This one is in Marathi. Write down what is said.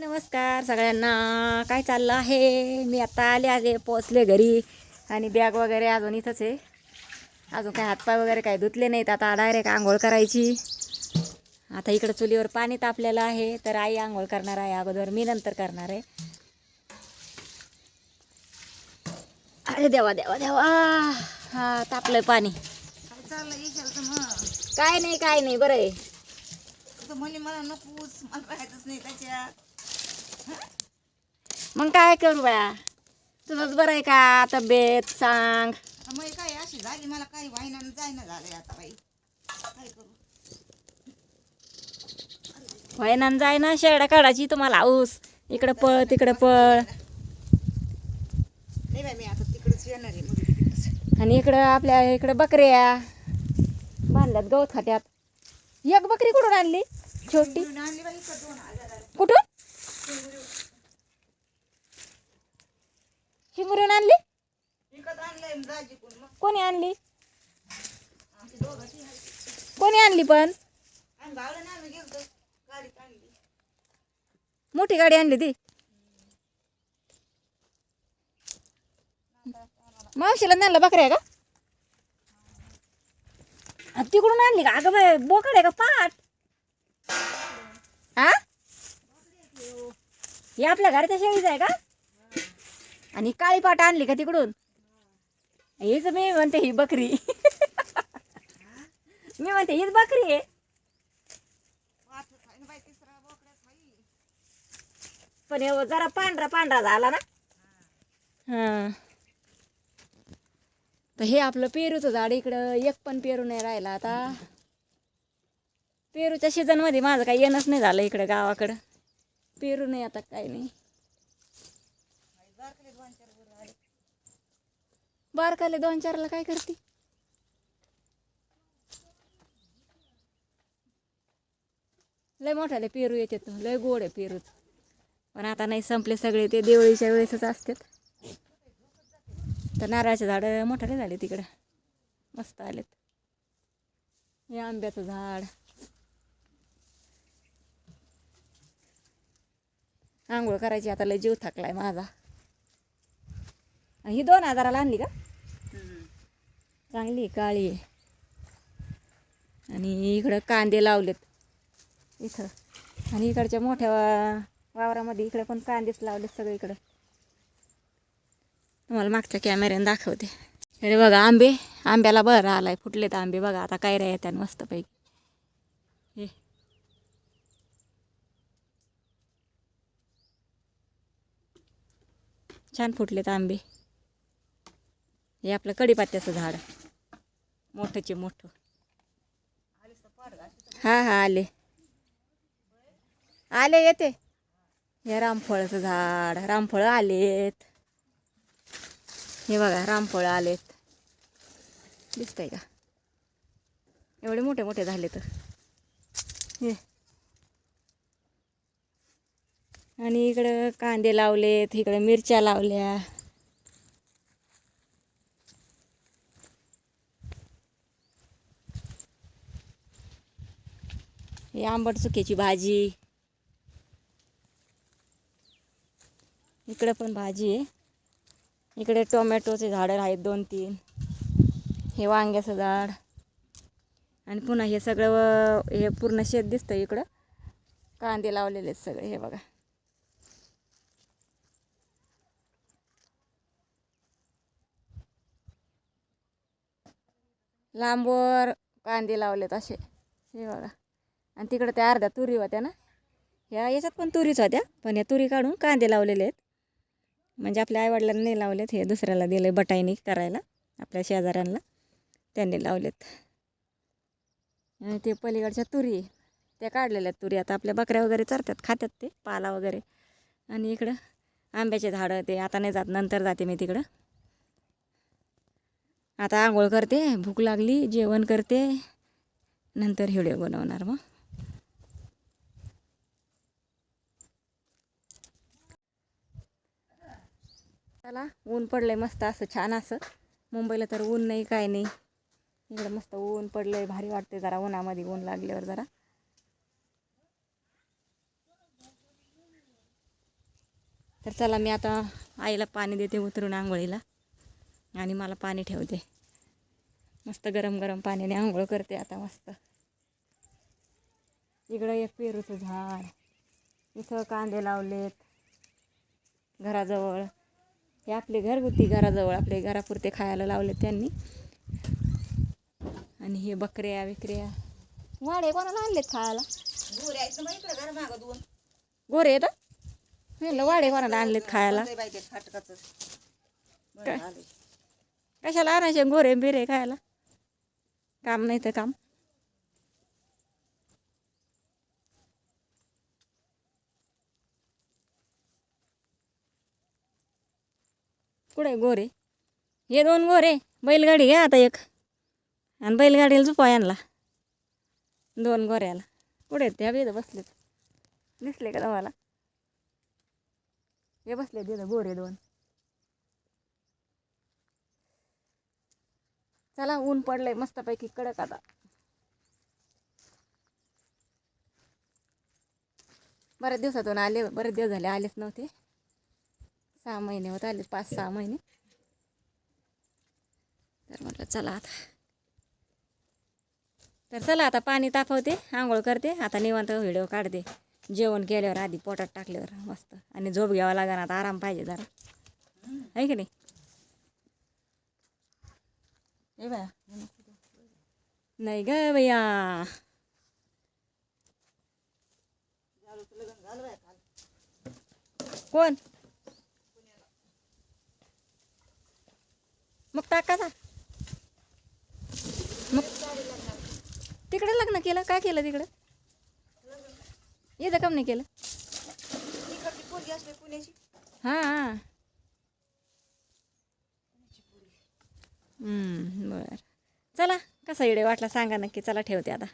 नमस्कार सगळ्यांना. काय चाललं आहे? मी आता आले आले पोचले घरी. आणि बॅग वगैरे अजून इथंच आहे. अजून काय हातपाय वगैरे काय धुतले नाहीत. आता डायरेक्ट आंघोळ करायची. आता इकडं चुलीवर पाणी तापलेलं आहे. तर आई आंघोळ करणार आहे. अगोदर मी नंतर करणार आहे. अरे देवा देवा देवा. हा तापलंय पाणी. काय नाही काय नाही. बरं आहे. मला नकोच. मला राहायचंच नाही त्याच्यात. मग काय करू बाया तुझंच बरं आहे का? तब्येत सांग. मग काय अशी झाली. मला काही वाहिना जायना झालंय आता बाई. काय करू? व्हायना जाय ना शेरडा काढायची तुम्हाला हाऊस. इकडं पळ तिकडं पळ. नाही बाई मी आता तिकडेच येणार आहे तिकडेच. आणि इकडं आपल्या इकडं बकऱ्या. बांधल्यात गवत खात्यात. एक बकरी कुठून आणली? छोटी. घेऊन आणली बाई इकडं दोन हजार कुठून? शिंगरून आणली? विकत आणलंय कोण मग. कोणी आणली? आमची दोघांची आहे. कोणी आणली पण? आम्ही भावलं ना आम्ही गेलतो. गाडीत आणली. मोठी गाडी आणली ती. मावशीला आणलं बकऱ्या का? तिकडून आणली का? अगं बाय बोकड आहे का पाट हा हे आपल्या घराच्या शेळीच आहे का? आणि काळी पाट आणली का तिकडून? हीच मी म्हणते ही बकरी. मी म्हणते हीच बकरी आहे. आहे पण हे जरा पांढरा पांढरा झाला ना. हां. तर हे आपलं पेरूचं झाड इकडं एक पण पेरू नाही राहिला आता. पेरूच्या सीझनमध्ये माझं काही येणंच नाही झालं इकडं गावाकडं. पेरू नाही आता काही नाही. बारकाले दोन चारला काय करते? लय मोठाले पेरू येतात लय गोड आहे पेरूच. पण आता नाही संपले सगळे ते देवळीच्या वेळेसच असतात. तर नारळाचे झाडं मोठाले झाले तिकडं. मस्त आलेत. हे आंब्याचं झाड. आंघोळ करायची आता लय जीव थकलाय माझा. आणि ही दोन हजाराला आणली का? चांगली काळी आहे. आणि इकडं कांदे लावलेत. इथं. आणि इकडच्या मोठ्या वावरामध्ये इकडे पण कांदेच लावलेत सगळे इकडं तुम्हाला मागच्या कॅमेऱ्याने दाखवते. अरे बघा आंबे. आंब्याला बरं आलाय फुटलेत आंबे. बघा आता काय रे मस्तपैकी. हे. छान फुटलेत आंबे. हे आपलं कढीपात्याचं झाड. मोठंचे मोठं. हां हां आले. आले येते. हे रामफळाचं झाड. रामफळ आलेत. हे बघा रामफळ आलेत. दिसतंय का? एवढे मोठे मोठे झाले तर. हे. आणि इकडं कांदे लावलेत इकडं मिरच्या लावल्या. हे आंबट चुकीची भाजी. इकडं पण भाजी आहे. इकडे टोमॅटोचे झाडं आहेत दोन तीन हे वांग्याचं झाड. आणि पुन्हा हे सगळं व- हे पूर्ण शेत दिसतं इकडं. कांदे लावलेले आहेत सगळे हे बघा. लांबवर कांदे लावलेत असे. हे बघा. आणि तिकडं त्या अर्ध्या तुरी होत्या ना? ह्या याच्यात पण तुरीच होत्या पण या तुरी काढून कांदे लावलेले आहेत. म्हणजे आपल्या आईवडिलांनी नाही लावलेत हे दुसऱ्याला दिले बटाईनी करायला आपल्या शेजाऱ्यांना. त्यांनी लावलेत. आणि ते पलीकडच्या तुरी त्या काढलेल्या आहेत तुरी. आता आपल्या बकऱ्या वगैरे चरतात खातात ते पाला वगैरे. आणि इकडं आंब्याचे झाडं ते आता नाही जात नंतर जाते मी तिकडं. आता आंघोळ करते भूक लागली जेवण करते नंतर व्हिडिओ बनवणार मग. चला ऊन पडलंय मस्त असं छान असं. मुंबईला तर ऊन नाही काय नाही. इकडं मस्त ऊन पडलंय भारी वाटते जरा उन्हामध्ये ऊन लागल्यावर जरा. तर चला मी आता आईला पाणी देते उतरून आंघोळीला. आणि मला पाणी ठेवते मस्त गरम गरम पाण्याने आंघोळ करते आता मस्त. इकडं एक पेरूचं झाड. इथं कांदे लावलेत. घराजवळ. हे आपले घरगुती घराजवळ. आपले घरापुरते खायला लावलेत त्यांनी. आणि हे बकऱ्या विकऱ्या वाडे कोणाला आणलेत खायला? गोरे येतं म्हणलं वाडे कोणाला आणलेत खायला? कशाला आणायचे गोरे बिरे खायला? काम नाही तर काम. कुठे गोरे? हे दोन गोरे. बैलगाडी घ्या आता एक. आणि बैलगाडीला झुपा आणला दोन गोऱ्याला. कुठे त्या बेद बसलेत. दिसले का तुम्हाला? हे बसले तिथं गोरे दोन. चला ऊन पडलंय मस्तपैकी कडक आता. बऱ्याच दिवसातून आले बरेच दिवस झाले आलेच नव्हते. सहा महिने होत आले पाच सहा महिने. तर म्हटलं चला आता. तर चला आता पाणी तापवते आंघोळ करते आता निवांत व्हिडिओ काढते. जेवण केल्यावर आधी पोटात टाकल्यावर मस्त. आणि झोप घ्यावा लागणार आता आराम पाहिजे जरा. आहे की नाही? ए बाया नाही ग बाया. कोण? मग टाकाचा मग तिकडे लग्न केलं? काय केलं तिकडं? इथं कम नाही केलं? पुण्याची? हां हां. बरं. चला कसा इडे वाटला सांगा नक्की. चला ठेवते आता.